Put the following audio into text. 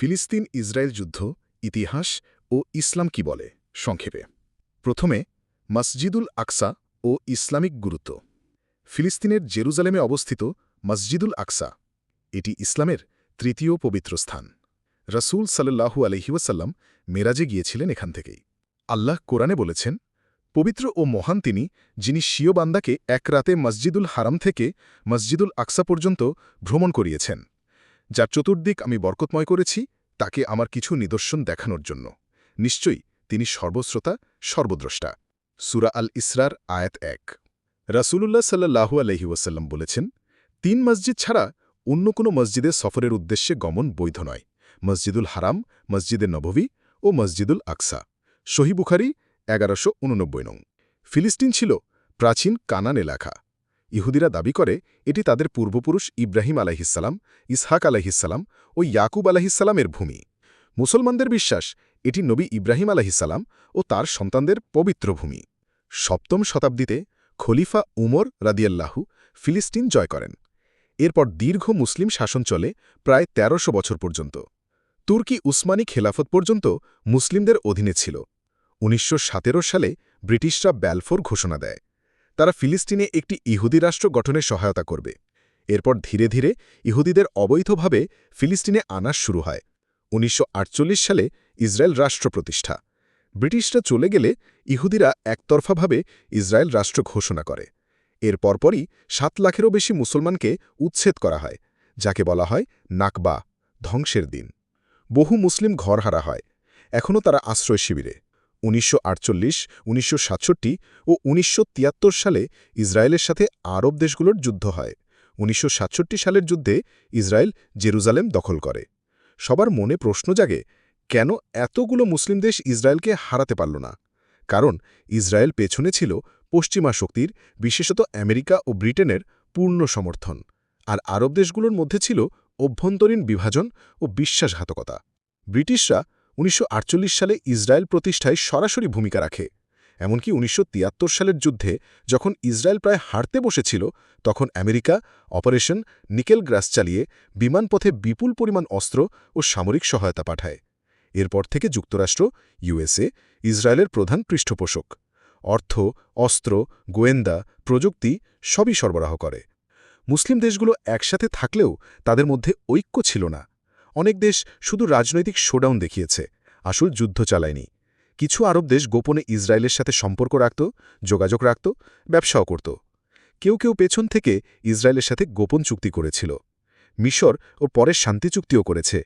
ফিলিস্তিন ইসরায়েল যুদ্ধ, ইতিহাস ও ইসলাম কি বলে? সংক্ষেপে। প্রথমে, মসজিদুল আকসা ও ইসলামিক গুরুত্ব। ফিলিস্তিনের জেরুজালেমে অবস্থিত মসজিদুল আকসা, এটি ইসলামের তৃতীয় পবিত্র স্থান। রসুল সাল্লাহু আলহিউসাল্লাম মেরাজে গিয়েছিলেন এখান থেকেই। আল্লাহ কোরআনে বলেছেন, পবিত্র ও মহান তিনি, যিনি স্বীয় বান্দাকে এক রাতে মসজিদুল হারাম থেকে মসজিদুল আকসা পর্যন্ত ভ্রমণ করিয়েছেন। যার চতুর্দিক আমি বরকতময় করেছি, তাকে আমার কিছু নিদর্শন দেখানোর জন্য। নিশ্চয়ই তিনি সর্বশ্রোতা, সর্বদ্রষ্টা। সুরা আল ইসরার আয়াত এক। রাসূলুল্লাহ সাল্লাহু আলহি ওয়াসাল্লাম বলেছেন, তিন মসজিদ ছাড়া অন্য কোনো মসজিদে সফরের উদ্দেশ্যে গমন বৈধ নয়। মসজিদুল হারাম, মসজিদে নবভী ও মসজিদুল আকসা। শহী বুখারি এগারোশো উননব্বই নং। ফিলিস্তিন ছিল প্রাচীন কানান এলাকা। ইহুদিরা দাবি করে, এটি তাদের পূর্বপুরুষ ইব্রাহিম আলাহিসাল্লাম ইসহাক আলাহিসাল্লাম ও ইয়াকুব আলাহিসাল্লামের ভূমি। মুসলমানদের বিশ্বাস, এটি নবী ইব্রাহিম আলাহিসাল্লাম ও তার সন্তানদের পবিত্র ভূমি। সপ্তম শতাব্দীতে খলিফা উমর রাদিয়াল্লাহু ফিলিস্তিন জয় করেন। এরপর দীর্ঘ মুসলিম শাসন চলে প্রায় ১৩০০ বছর পর্যন্ত। তুর্কি উসমানী খেলাফত পর্যন্ত মুসলিমদের অধীনে ছিল। উনিশশো সালে ব্রিটিশরা ব্যালফোর ঘোষণা দেয়। তারা ফিলিস্তিনে একটি ইহুদি রাষ্ট্র গঠনে সহায়তা করবে। এরপর ধীরে ধীরে ইহুদিদের অবৈধভাবে ফিলিস্তিনে আনা শুরু হয়। উনিশশো আটচল্লিশ সালে ইসরায়েল রাষ্ট্র প্রতিষ্ঠা। ব্রিটিশরা চলে গেলে ইহুদিরা একতরফাভাবে ইসরায়েল রাষ্ট্র ঘোষণা করে। এর পরপরই সাত লাখেরও বেশি মুসলমানকে উচ্ছেদ করা হয়, যাকে বলা হয় নাকবা, ধ্বংসের দিন। বহু মুসলিম ঘরহারা হয়। এখনও তারা আশ্রয় শিবিরে উনিশশো আটচল্লিশ, উনিশশো ও উনিশশো তিয়াত্তর সালে ইসরায়েলের সাথে আরব দেশগুলোর যুদ্ধ হয়। উনিশশো সাতষট্টি সালের যুদ্ধে ইসরায়েল জেরুজালেম দখল করে। সবার মনে প্রশ্ন জাগে, কেন এতগুলো মুসলিম দেশ ইসরায়েলকে হারাতে পারল না? কারণ ইসরায়েল পেছনে ছিল পশ্চিমা শক্তির, বিশেষত আমেরিকা ও ব্রিটেনের পূর্ণ সমর্থন। আর আরব দেশগুলোর মধ্যে ছিল অভ্যন্তরীণ বিভাজন ও বিশ্বাসঘাতকতা। ব্রিটিশরা উনিশশো আটচল্লিশ সালে ইসরায়েল প্রতিষ্ঠায় সরাসরি ভূমিকা রাখে। এমনকি উনিশশো তিয়াত্তর সালের যুদ্ধে যখন ইসরায়েল প্রায় হারতে বসেছিল, তখন আমেরিকা অপারেশন নিকেল গ্রাস চালিয়ে বিমানপথে বিপুল পরিমাণ অস্ত্র ও সামরিক সহায়তা পাঠায়। এরপর থেকে যুক্তরাষ্ট্র, ইউএসএ ইসরায়েলের প্রধান পৃষ্ঠপোষক। অর্থ, অস্ত্র, গোয়েন্দা, প্রযুক্তি সবই সরবরাহ করে। মুসলিম দেশগুলো একসাথে থাকলেও তাদের মধ্যে ঐক্য ছিল না। অনেক দেশ শুধু রাজনৈতিক শোডাউন দেখিয়েছে, আসল যুদ্ধ চালায়নি। কিছু আরব দেশ গোপনে ইসরায়েলের সাথে সম্পর্ক রাখত, যোগাযোগ রাখত, ব্যবসাও করত। কেউ কেউ পেছন থেকে ইসরায়েলের সাথে গোপন চুক্তি করেছিল। মিশর ও পরের শান্তি চুক্তিও করেছে।